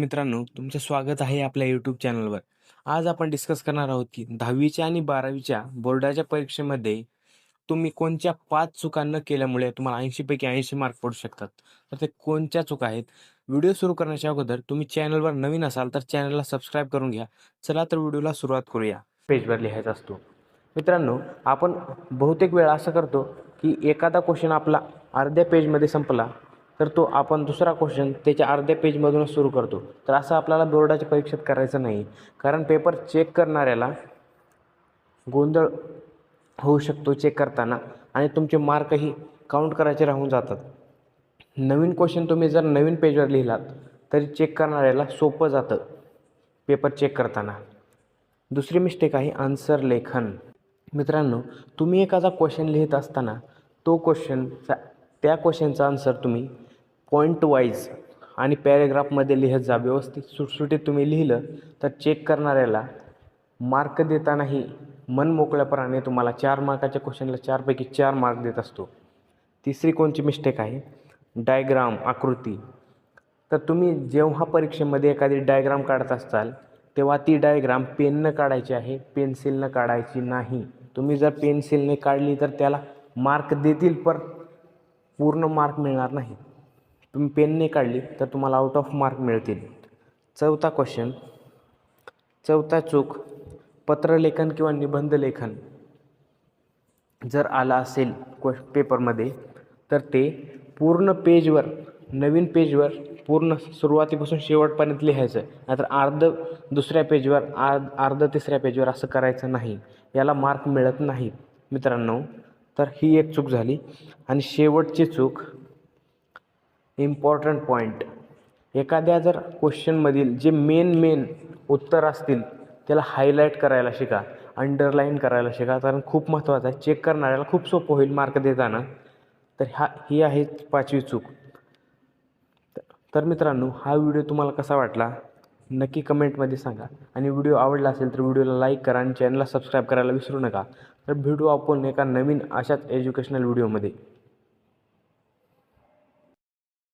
मित्रांनो तुमचं स्वागत आहे आपल्या यूट्यूब चॅनलवर आज आपण डिस्कस करणार आहोत की दहावीच्या आणि बारावीच्या बोर्डाच्या परीक्षेमध्ये तुम्ही कोणत्या पाच चुका न केल्यामुळे तुम्हाला ऐंशीपैकी ऐंशी मार्क पडू शकतात. तर ते कोणत्या चुका आहेत? व्हिडिओ सुरू करण्याच्या अगोदर तुम्ही चॅनलवर नवीन असाल तर चॅनलला सबस्क्राईब करून घ्या. चला तर व्हिडिओला सुरुवात करूया. पेजवर लिहायचा असतो. मित्रांनो आपण बहुतेक वेळा असं करतो की एखादा क्वेश्चन आपला अर्ध्या पेजमध्ये संपला तर तो आपण दुसरा क्वेश्चन त्याच्या अर्ध्या पेजमधूनच सुरू करतो. तर असं आपल्याला बोर्डाच्या परीक्षेत करायचं नाही. कारण पेपर चेक करणाऱ्याला गोंधळ होऊ शकतो चेक करताना आणि तुमचे मार्कही काउंट करायचे राहून जातात. नवीन क्वेश्चन तुम्ही जर नवीन पेजवर लिहिलात तरी चेक करणाऱ्याला सोपं जातं पेपर चेक करताना. दुसरी मिस्टेक आहे आन्सर लेखन. मित्रांनो तुम्ही एखादा क्वेश्चन लिहित असताना तो क्वेश्चनचा त्या क्वेश्चनचा आन्सर तुम्ही पॉईंट वाईज आणि पॅरेग्राफमध्ये लिहत जा. व्यवस्थित सुटसुटीत तुम्ही लिहिलं तर चेक करणाऱ्याला मार्क देतानाही मन मोकळ्यापणाने तुम्हाला चार मार्काच्या क्वेश्चनला चारपैकी चार मार्क देत असतो. तिसरी कोणची मिस्टेक आहे? डायग्राम आकृती. तर तुम्ही जेव्हा परीक्षेमध्ये एखादी डायग्राम काढत असाल तेव्हा ती डायग्राम पेननं काढायची आहे पेन्सिलनं काढायची नाही. तुम्ही जर पेन्सिलने काढली तर त्याला मार्क देतील पर पूर्ण मार्क मिळणार नाही. तुम्ही पेनने काढली तर तुम्हाला आउट ऑफ मार्क मिळतील. चौथा क्वेश्चन चौथा चूक. पत्रलेखन किंवा निबंध लेखन. जर आला असेल क्व पेपरमध्ये तर ते पूर्ण पेजवर नवीन पेजवर पूर्ण सुरुवातीपासून शेवटपर्यंत लिहायचं. नाहीतर अर्ध दुसऱ्या पेजवर अर्ध अर्ध तिसऱ्या पेजवर असं करायचं नाही. याला मार्क मिळत नाही. मित्रांनो तर ही एक चूक झाली. आणि शेवटची चूक इम्पॉर्टंट पॉईंट एखाद्या जर क्वेश्चनमधील जे मेन मेन उत्तर असतील त्याला हायलाईट करायला शिका अंडरलाईन करायला शिका कारण खूप महत्त्वाचं आहे. चेक करणाऱ्याला खूप सोपं होईल मार्क देताना. तर हा ही आहे पाचवी चूक. तर मित्रांनो हा व्हिडिओ तुम्हाला कसा वाटला? नक्की कमेंटमध्ये सांगा. आणि व्हिडिओ आवडला असेल तर व्हिडिओला लाईक करा आणि चॅनलला सबस्क्राईब करायला विसरू नका. तर भेटू आपण एका नवीन अशाच एज्युकेशनल व्हिडिओमध्ये